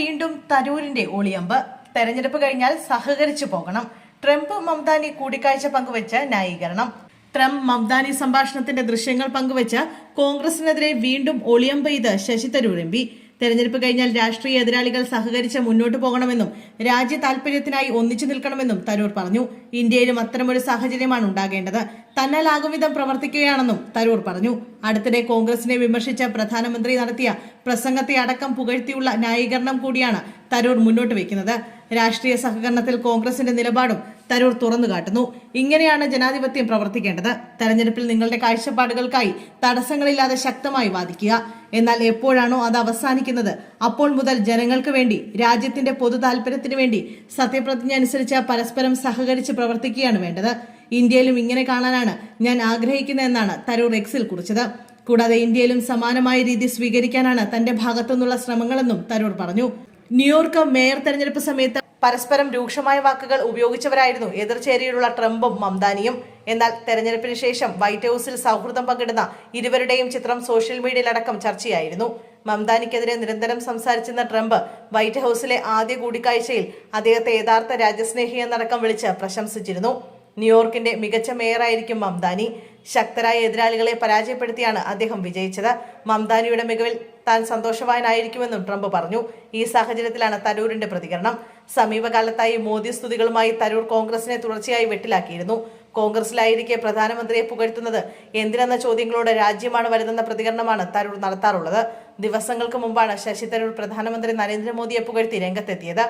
വീണ്ടും തരൂരിന്റെ ഒളിയമ്പ്. തെരഞ്ഞെടുപ്പ് കഴിഞ്ഞാൽ സഹകരിച്ചു പോകണം. ട്രംപ് മംതാനി കൂടിക്കാഴ്ച പങ്കുവച്ച് ന്യായീകരണം. ട്രംപ് മംതാനി സംഭാഷണത്തിന്റെ ദൃശ്യങ്ങൾ പങ്കുവച്ച് കോൺഗ്രസിനെതിരെ വീണ്ടും ഒളിയമ്പ് ചെയ്ത് ശശി തരൂർ എം തെരഞ്ഞെടുപ്പ് കഴിഞ്ഞാൽ രാഷ്ട്രീയ എതിരാളികൾ സഹകരിച്ച് മുന്നോട്ട് പോകണമെന്നും രാജ്യ താൽപര്യത്തിനായി ഒന്നിച്ചു നിൽക്കണമെന്നും തരൂർ പറഞ്ഞു. ഇന്ത്യയിലും അത്തരമൊരു സാഹചര്യമാണ് ഉണ്ടാകേണ്ടത്. തന്നാലാകും വിധം പ്രവർത്തിക്കുകയാണെന്നും തരൂർ പറഞ്ഞു. അടുത്തിടെ കോൺഗ്രസിനെ വിമർശിച്ച പ്രധാനമന്ത്രി നടത്തിയ പ്രസംഗത്തെ അടക്കം പുകഴ്ത്തിയുള്ള ന്യായീകരണം കൂടിയാണ് തരൂർ മുന്നോട്ട് വയ്ക്കുന്നത്. രാഷ്ട്രീയ സഹകരണത്തിൽ കോൺഗ്രസിന്റെ നിലപാടും തരൂർ തുറന്നു കാട്ടുന്നു. ഇങ്ങനെയാണ് ജനാധിപത്യം പ്രവർത്തിക്കേണ്ടത്. തെരഞ്ഞെടുപ്പിൽ നിങ്ങളുടെ കാഴ്ചപ്പാടുകൾക്കായി തടസ്സങ്ങളില്ലാതെ ശക്തമായി വാദിക്കുക. എന്നാൽ എപ്പോഴാണോ അത് അവസാനിക്കുന്നത് അപ്പോൾ മുതൽ ജനങ്ങൾക്ക് വേണ്ടി രാജ്യത്തിന്റെ പൊതു താല്പര്യത്തിന് വേണ്ടി സത്യപ്രതിജ്ഞ അനുസരിച്ച് പരസ്പരം സഹകരിച്ച് പ്രവർത്തിക്കുകയാണ് വേണ്ടത്. ഇന്ത്യയിലും ഇങ്ങനെ കാണാനാണ് ഞാൻ ആഗ്രഹിക്കുന്നതെന്നാണ് തരൂർ എക്സിൽ കുറിച്ചത്. കൂടാതെ ഇന്ത്യയിലും സമാനമായ രീതി സ്വീകരിക്കാനാണ് തന്റെ ഭാഗത്തുനിന്നുള്ള ശ്രമങ്ങളെന്നും തരൂർ പറഞ്ഞു. ന്യൂയോർക്ക് മേയർ തെരഞ്ഞെടുപ്പ് സമയത്ത് പരസ്പരം രൂക്ഷമായ വാക്കുകൾ ഉപയോഗിച്ചവരായിരുന്നു എതിർചേരിയിലുള്ള ട്രംപും മംദാനിയും. എന്നാൽ തെരഞ്ഞെടുപ്പിന് ശേഷം വൈറ്റ് ഹൌസിൽ സൗഹൃദം പങ്കിടുന്ന ഇരുവരുടെയും ചിത്രം സോഷ്യൽ മീഡിയയിലടക്കം ചർച്ചയായിരുന്നു. മംദാനിക്കെതിരെ നിരന്തരം സംസാരിച്ചിരുന്ന ട്രംപ് വൈറ്റ് ഹൌസിലെ ആദ്യ കൂടിക്കാഴ്ചയിൽ അദ്ദേഹത്തെ യഥാർത്ഥ രാജ്യസ്നേഹി എന്നടക്കം വിളിച്ച് പ്രശംസിച്ചിരുന്നു. ന്യൂയോർക്കിന്റെ മികച്ച മേയറായിരിക്കും മംദാനി. ശക്തരായ എതിരാളികളെ പരാജയപ്പെടുത്തിയാണ് അദ്ദേഹം വിജയിച്ചത്. മംദാനിയുടെ മികവിൽ താൻ സന്തോഷവാനായിരിക്കുമെന്നും ട്രംപ് പറഞ്ഞു. ഈ സാഹചര്യത്തിലാണ് തരൂരിന്റെ പ്രതികരണം. സമീപകാലത്തായി മോദി സ്തുതികളുമായി തരൂർ കോൺഗ്രസിനെ തുടർച്ചയായി വെട്ടിലാക്കിയിരുന്നു. കോൺഗ്രസിലായിരിക്കെ പ്രധാനമന്ത്രിയെ പുകഴ്ത്തുന്നത് എന്തിനെന്ന ചോദ്യങ്ങളോട് രാജ്യമാണ് വരുന്നെന്ന പ്രതികരണമാണ് തരൂർ നടത്താറുള്ളത്. ദിവസങ്ങൾക്ക് മുമ്പാണ് ശശി തരൂർ പ്രധാനമന്ത്രി നരേന്ദ്രമോദിയെ പുകഴ്ത്തി രംഗത്തെത്തിയത്.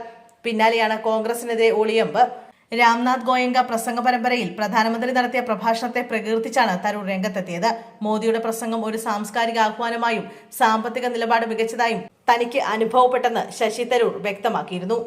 പിന്നാലെയാണ് കോൺഗ്രസിനെതിരെ ഒളിയമ്പ്. രാംനാഥ് ഗോയങ്ക പ്രസംഗ പരമ്പരയിൽ പ്രധാനമന്ത്രി നടത്തിയ പ്രഭാഷണത്തെ പ്രകീർത്തിച്ചാണ് തരൂർ രംഗത്തെത്തിയത്. മോദിയുടെ പ്രസംഗം ഒരു സാംസ്കാരിക ആഹ്വാനമായും സാമ്പത്തിക നിലപാട് മികച്ചതായും തനിക്ക് അനുഭവപ്പെട്ടെന്ന് ശശി തരൂർ വ്യക്തമാക്കിയിരുന്നു.